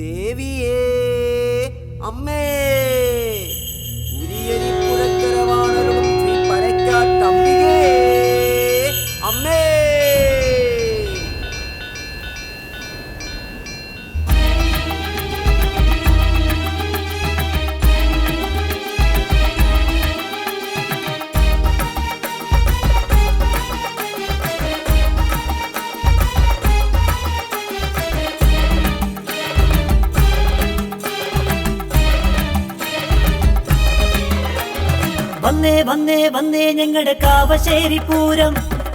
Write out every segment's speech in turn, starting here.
ദേവിയേ അമ്മേ. വന്നേ വന്നേ വന്നേ ഞങ്ങളുടെ കാവശ്ശേരി പൂരം.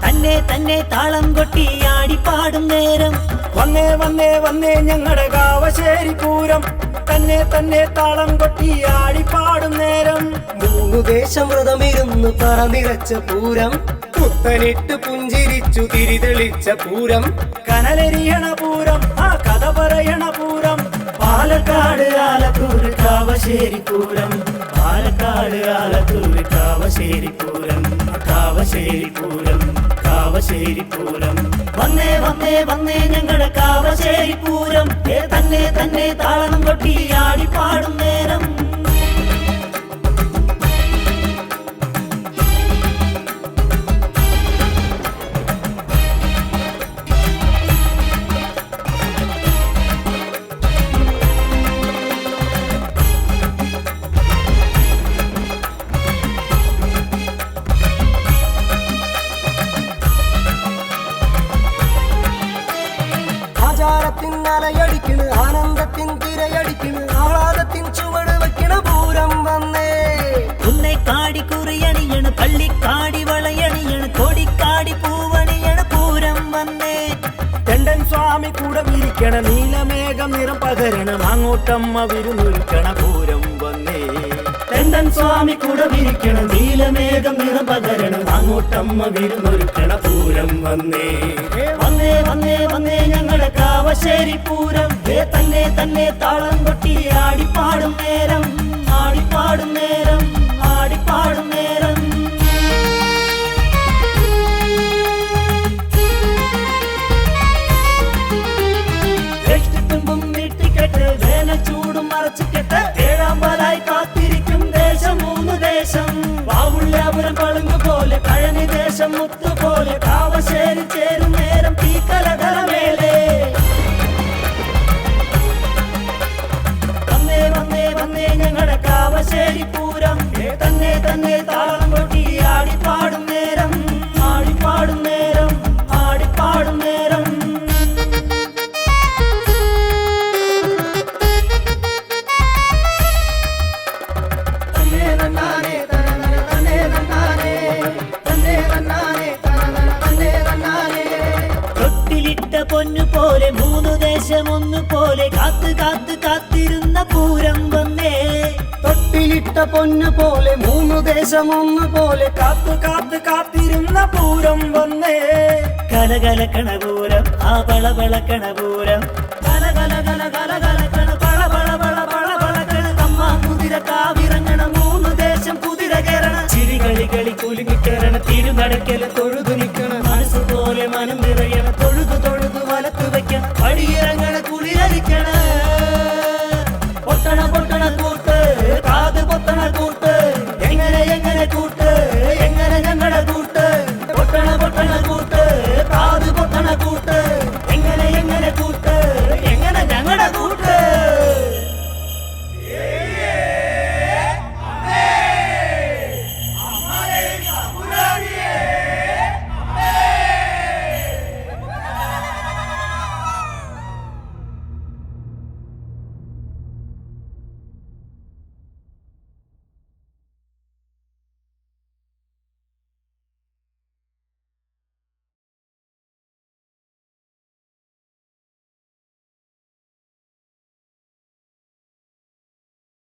തന്നെ തന്നെ താളം കൊട്ടി ആടിപ്പാടും നേരം. വന്നേ വന്നേ വന്നേ ഞങ്ങളുടെ കാവശ്ശേരി പൂരം. തന്നെ തന്നെ താളം കൊട്ടി ആടിപ്പാടും നേരം. മൂന്നു ദേശം വ്രതമിരുന്നു പറ നിറച്ച പൂരം. പുത്തനിട്ട് പുഞ്ചിരിച്ചു തിരിതെളിച്ച പൂരം. കനലെരിയണ പൂരം ആ കഥ പറയണ പൂരം. പാലക്കാട് ആലത്തൂർ കാവശ്ശേരി പൂരം. പാലക്കാട് ആലത്തൂർ കാവശ്ശേരി പൂരം കാവശ്ശേരി പൂരം കാവശ്ശേരി പൂരം വന്നേ വന്നേ വന്നേ ഞങ്ങളുടെ കാവശ്ശേരി ആചാരത്തിൻ അലയടിക്കണ് ആനന്ദത്തിൻ തിരയടിക്കണ് ആഹ്ലാദത്തിൻ ചുവട് വയ്ക്കണ പൂരം വന്നേ. ഉന്നെ കാടി കുറിയണിയണ് പള്ളിക്കാടി വളയണിയണ് കൊടിക്കാടി പൂവണിയണ് പൂരം വന്നേ. തെണ്ടൻ സ്വാമി കൂടെ വിരിക്കണ നീലമേഘം നിറം പകരണം അങ്ങോട്ടമ്മ വിരുന്നൊരുക്കണ പൂരം വന്നേ. തെണ്ടൻ സ്വാമി കൂടെ വിരിക്കണ നീലമേഘം നിറം പകരണം അങ്ങോട്ടമ്മ വിരുന്നൊരുക്കണ പൂരം വന്നേ. വന്നേ വന്നേ ഞങ്ങളുടെ പൂരം ഏ തന്നെ തന്നെ താളം കൊട്ടി ആടിപ്പാടും നേരം. ആടിപ്പാടും നേരം ആടിപ്പാടും നേരം. നീട്ടിക്കെട്ട് വേല ചൂടും മറച്ചിക്കെട്ട് ഏഴാം പാലായി കാത്തിരിക്കും ദേശം മൂന്ന് ദേശം. വാവുള്ളിയാപുരം പളുങ്ങ് പോലെ കഴനി ദേശം മുത്തുപോലെ കാവശേരി ചേരും നേരം തീക്കലതലമേലേ പൂരം തന്നെ തന്നെ താളം കൊട്ടി ആടിപ്പാടും നേരം. ആടിപ്പാടും നേരം ആടിപ്പാടും നേരം. പൊന്നു പോലെ മൂന്നു ദേശം ഒന്നു പോലെ കാത്ത് കാത്ത് കാത്തിരുന്ന പൂരം. തൊട്ടിലിട്ട പൊന്നു പോലെ മൂന്നു ദേശം ഒന്ന് പോലെ കാത്തു കാത്തു കാത്തിരുന്ന പൂരം വന്നേ. കലകല കണപൂരം ആ വളവളക്കണ പൂരം കലകല കല കല കലക്കണ പള പള അമ്മ കുതിര കാവിറങ്ങണ ദേശം കുതിര കയറണ. ചിരികളി കളി കുലുങ്ങിക്കയറണ തിരുനടക്കല തൊഴുതു